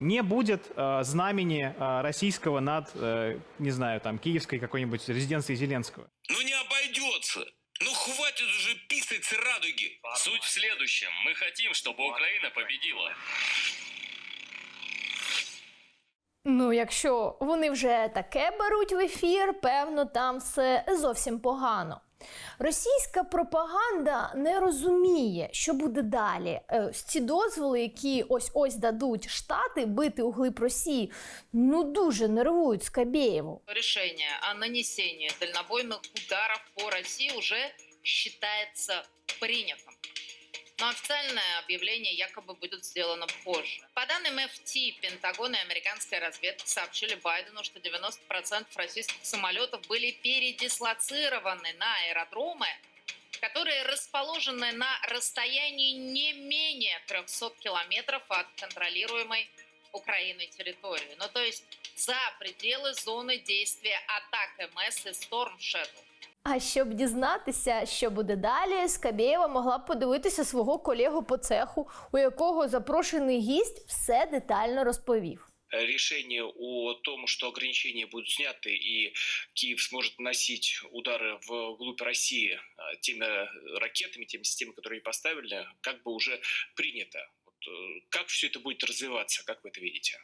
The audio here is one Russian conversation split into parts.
Не будет э, знамени э, российского над, э, не знаю, там, киевской какой-нибудь резиденцией Зеленского. Ну не обойдется. Ну хватит уже писать с радуги. Суть в следующем. Мы хотим, чтобы Украина победила. Ну, якщо вони вже таке беруть в ефір, певно, там все зовсім погано. Російська пропаганда не розуміє, що буде далі. Е, Ці дозволи, які ось ось дадуть штати бити у глиб Росії, ну дуже нервують Скабєєву. Рішення о нанесенні дальнобойних ударів по Росії уже вважається принятым. Но официальное объявление якобы будет сделано позже. По данным FT, Пентагон и американская разведка сообщили Байдену, что 90% российских самолетов были передислоцированы на аэродромы, которые расположены на расстоянии не менее 300 километров от контролируемой Украиной территории. Ну, то есть за пределы зоны действия атак МС и Storm Shadow. А щоб дізнатися, що буде далі, Скабєєва могла б подивитися свого колегу по цеху, у якого запрошений гість все детально розповів. Решение о том, что ограничения будут сняты и Киев сможет наносить удары в глубь России а, теми ракетами, теми системами, которые поставили, как бы уже принято. Вот, э, как все это будет развиваться, как вы это видите?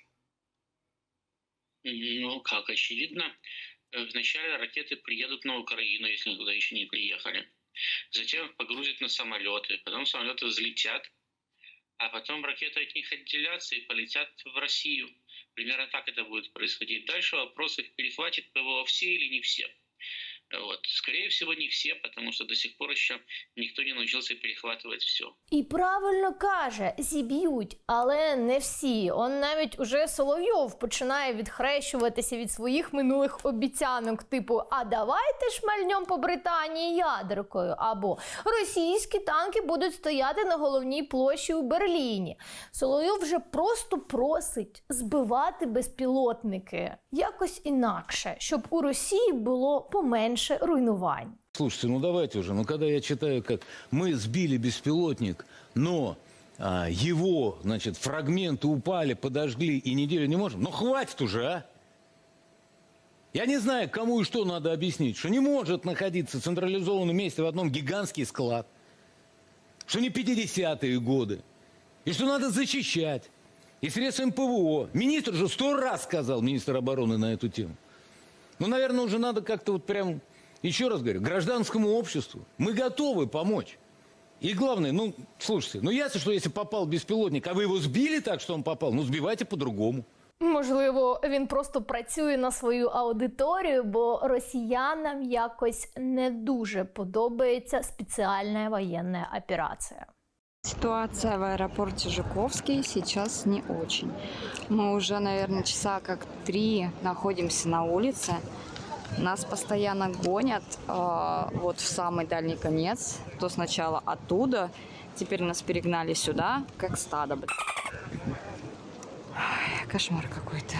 Ну, как очевидно, э, вначале ракеты приедут на Украину, если туда еще не приехали. Затем погрузят на самолеты, потом самолеты взлетят, а потом ракеты от них отделятся и полетят в Россию. Примерно так это будет происходить. Дальше вопрос, их перехватит ПВО все или не все. Вот. Скорее всего, не все, потому что до сих пор еще никто не научился перехватывать все. І правильно каже, зіб'ють, але не всі. Он навіть уже Соловйов починає відхрещуватися від своїх минулих обіцянок, типу: А давайте шмальнем по Британії ядеркою, або російські танки будуть стояти на головній площі у Берліні. Соловйов вже просто просить збивати безпілотники якось інакше, щоб у Росії було поменше руйнувань. Слушайте, ну давайте уже. Ну когда я читаю, как мы сбили беспилотник, но а, его, значит, фрагменты упали, подожгли и неделю не можем. Ну хватит уже, а! Я не знаю, кому и что надо объяснить, что не может находиться в централизованном месте в одном гигантский склад, что не 50-е годы, и что надо защищать, и средствами ПВО. Министр же сто раз сказал, министр обороны, на эту тему. Ну, наверное, уже надо как-то вот прям, еще раз говорю, гражданскому обществу. Мы готовы помочь. И главное, ну, слушайте, ну ясно, что если попал беспилотник, а вы его сбили так, что он попал, ну сбивайте по-другому. Можливо, він просто працює на свою аудиторію, бо росіянам якось не дуже подобається спеціальна воєнна операція. Ситуация в аэропорте Жуковский сейчас не очень. Мы уже, наверное, часа как три находимся на улице. Нас постоянно гонят э, вот в самый дальний конец. То сначала оттуда, теперь нас перегнали сюда, как стадо. Кошмар какой-то.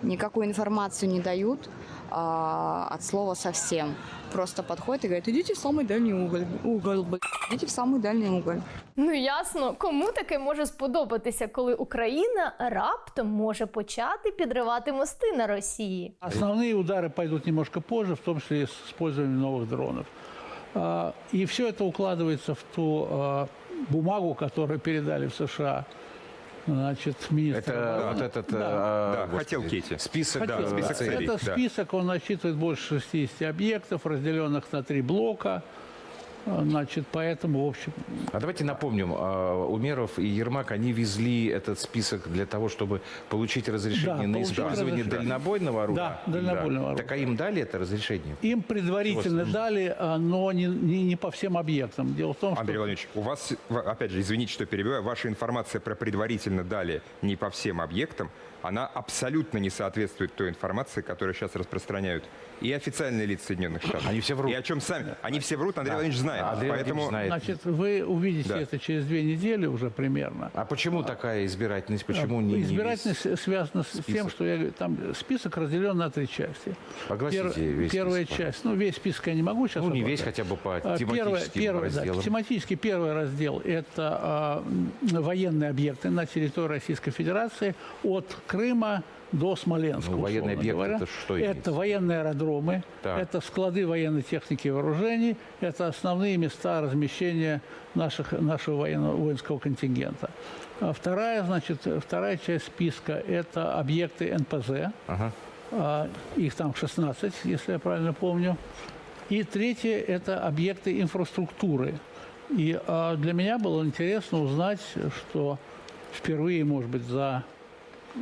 Никакую информацию не дают а, от слова совсем. Просто подходят и говорят, идите в самый дальний уголь. Угол, блин. идите в самый дальний уголь. Ну ясно, кому таке може сподобатися, коли Україна раптом може почати підривати мости на Росії. Основные удары пойдут немножко позже, в том числе и с использованием новых дронов. А, И все это укладывается в ту а, бумагу, которую передали в США. Значит, министр Это обороны. вот этот Да. э, Да, господи, хотелки эти. Список, да, Хотел, список да. целей. Это да. список, он насчитывает больше 60 объектов, разделенных на три блока. А, Значит, поэтому, в общем, А давайте напомним, а, Умеров и Ермак, они везли этот список для того, чтобы получить разрешение Да, на использование разрешение. дальнобойного оружия. Да, дальнобойного оружия. Так а им дали это разрешение? им предварительно Господи. дали, а, но не, не, не по всем объектам. Дело в том, что... Андрей Владимирович, у вас, опять же, извините, что перебиваю, ваша информация про предварительно дали не по всем объектам, она абсолютно не соответствует той информации, которую сейчас распространяют и официальные лица Соединенных Штатов. Они все врут. И о чем сами. Они все врут, Андрей Владимирович знает. Знаем. Андрей Поэтому знает. Значит, вы увидите Да. это через две недели уже примерно. А почему такая избирательность? Почему не, не Избирательность связана с тем, что я говорю, там список разделен на три части. Огласите весь первая список, часть, ну весь список я не могу сейчас. Ну, не обладать. весь, хотя бы по А, тематическим первое, первое, да, разделам. тематически первый раздел – это а, военные объекты на территории Российской Федерации от Крыма до Смоленска. Ну, военные объекты говоря. это что имеется? Это военные аэродромы, Так. это склады военной техники и вооружений, это основные места размещения наших, нашего военного, воинского контингента. А вторая, значит, вторая часть списка – это объекты НПЗ. Ага. А, Их там 16, если я правильно помню. И третье – это объекты инфраструктуры. И а, для меня было интересно узнать, что впервые, может быть, за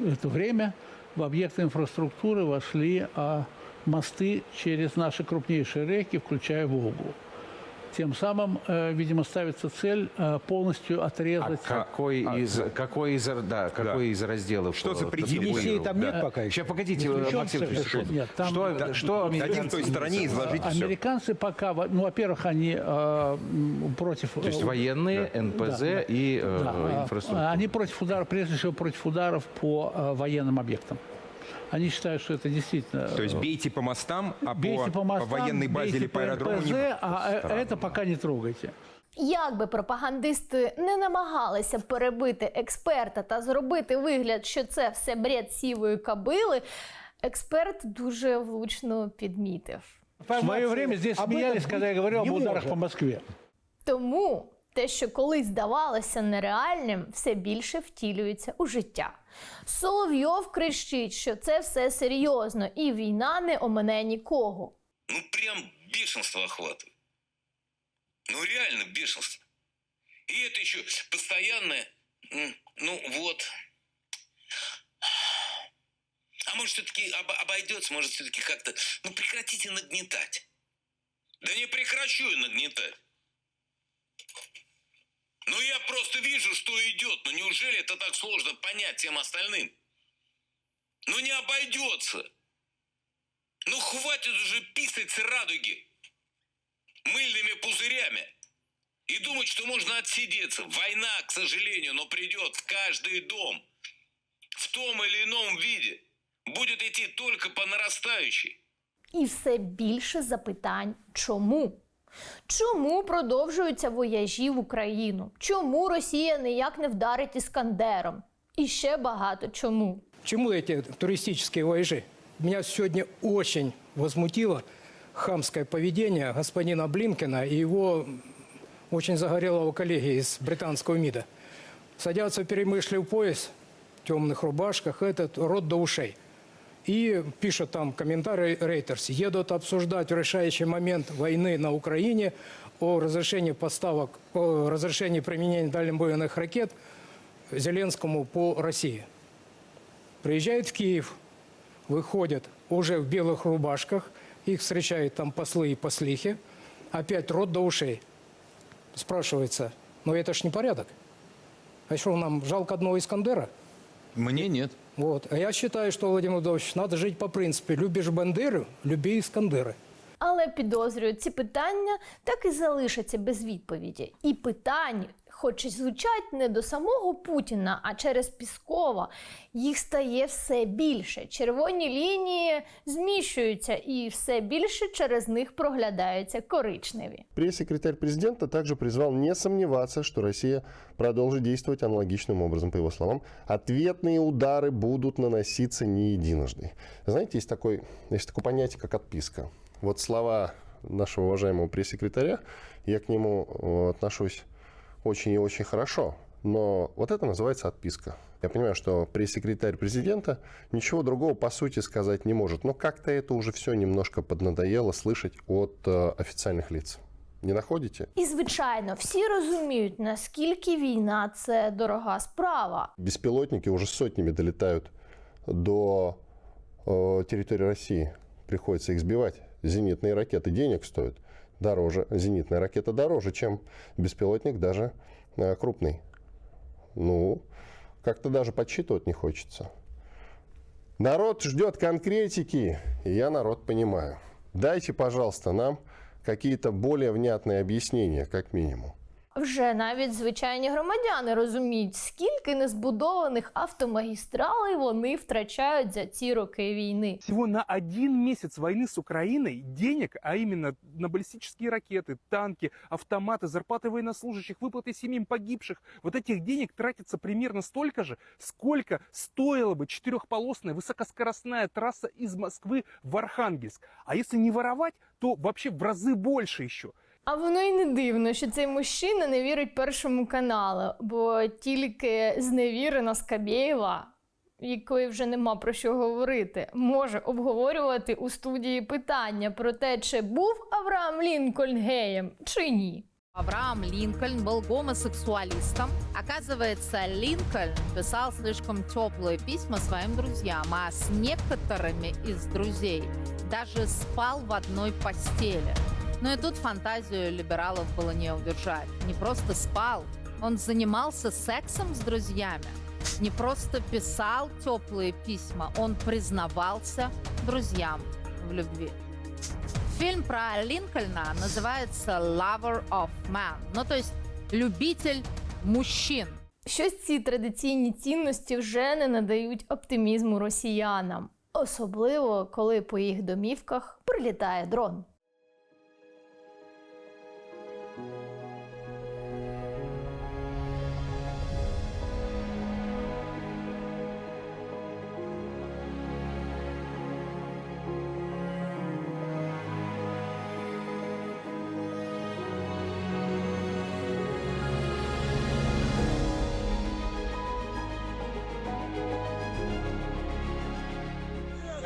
это время в объекты инфраструктуры вошли а, мосты через наши крупнейшие реки, включая Волгу. Тем самым, э, видимо, ставится цель э, полностью А отрезать... какой из какой из да какой из разделов Что э, запретили? табуировал? там нет пока еще. Сейчас погодите, Максим секунду. Нет, там- что Да, что дадим той стороне изложить все. Американцы пока, во- ну, во-первых, они э, против... То есть военные, НПЗ Да, да. и э, Да, а, инфраструктура. Они против ударов, прежде всего против ударов по э, военным объектам. Они считают, что это действительно... То есть э, бейте по мостам, а бейте по, по мостам, военной базе бейте или по аэродрому НПЗ, не... а э, это пока не трогайте. Як би пропагандисти не намагалися перебити експерта та зробити вигляд, що це все бред сівої кабили, експерт дуже влучно підмітив. В свое время здесь об смеялись, этом когда я говорил об не ударах может. по Москве. Тому те, що колись здавалося нереальним, все більше втілюється у життя. Соловйов кричить, що це все серйозно, і війна не омине нікого. Ну, прям бешенство охватывает. Ну, реально бешенство. И это еще постоянное, ну, вот. А может, все-таки обойдется, может, все-таки как-то... Ну, прекратите нагнетать. Да не прекращу я нагнетать. Просто вижу, что идет. Ну, неужели это так сложно понять всем остальным? Ну, не обойдется. Ну хватит уже писать с радуги мыльными пузырями и думать, что можно отсидеться. Война, к сожалению, но придет в каждый дом. В том или ином виде. Будет идти только по нарастающей. І все більше запитань чому? Чому продовжуються вояжі в Україну? Чому Росія ніяк не вдарить іскандером? І ще багато чому. Чему эти туристические вояжи? Меня сегодня очень возмутило хамское поведение господина Блинкена и его очень загорелого коллеги из британского МИДа. Садятся в перемышлив пояс в темных рубашках, этот рот до ушей. И пишут там комментарий Рейтерс. Едут обсуждать решающий момент войны на Украине о разрешении поставок, о разрешении применения дальнобойных ракет Зеленскому по России. Приезжают в Киев, выходят уже в белых рубашках, их встречают там послы и послихи, опять рот до ушей. Спрашивается, ну это ж не порядок. А что, нам жалко одного Искандера? Мне нет. Вот. А я считаю, что, Владимир Владимирович, надо жить по принципу «любишь Бандеру, люби Искандера». Але підозрюю, ці питання так і залишаться без відповіді. І питань, хоч і звучать не до самого Путіна, а через Піскова, їх стає все більше. Червоні лінії зміщуються, і все більше через них проглядаються коричневі. Пресс-секретарь президента также призвал не сомневаться, что Россия продолжит действовать аналогичным образом. По его словам, ответные удары будут наноситься не единожды. Знаете, есть, такой, есть такое понятие, как отписка. Вот слова нашего уважаемого пресс-секретаря, я к нему э, отношусь очень и очень хорошо. Но вот это называется отписка. Я понимаю, что пресс-секретарь президента ничего другого по сути сказать не может. Но как-то это уже все немножко поднадоело слышать от э, официальных лиц. Не находите? І звичайно, всі розуміють, наскільки війна це дорога справа. Беспилотники уже сотнями долетают до э, территории России. Приходится их сбивать. Зенитные ракеты денег стоят дороже. Зенитная ракета дороже, чем беспилотник даже э, крупный. Ну, как-то даже подсчитывать не хочется. Народ ждет конкретики, и я народ понимаю. Дайте, пожалуйста, нам какие-то более внятные объяснения, как минимум. Вже навіть звичайні громадяни розуміють, скільки незбудованих автомагістралей вони втрачають за ці роки війни. Всего на один месяц войны с Украиной денег, а именно на баллистические ракеты, танки, автоматы, зарплаты военнослужащих, выплаты семьям погибших, вот этих денег тратится примерно столько же, сколько стоила бы четырехполосная высокоскоростная трасса из Москвы в Архангельск. А если не воровать, то вообще в разы больше еще. А воно й не дивно, що цей мужчина не вірить першому каналу, бо тільки зневірена Скабєєва, якої вже нема про що говорити, може обговорювати у студії питання про те, чи був Авраам Лінкольн геєм чи ні. Авраам Линкольн был гомосексуалистом. Оказывается, Линкольн писал слишком теплые письма своим друзьям, а с некоторыми из друзей даже спал в одной постели. Но и тут фантазию либералов было не удержать. Не просто спал, он занимался сексом с друзьями. Не просто писал теплые письма, он признавался друзьям в любви. Фильм про Линкольна называется Lover of Man, ну то есть любитель мужчин. Щось ці традиційні цінності вже не надають оптимізму росіянам, особливо коли по їх домівках прилітає дрон.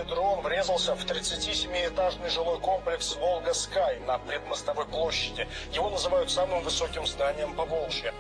Дрон врезался в 37-этажный жилой комплекс «Волга Скай» на предмостовой площади. Его называют самым высоким зданием по Волжье.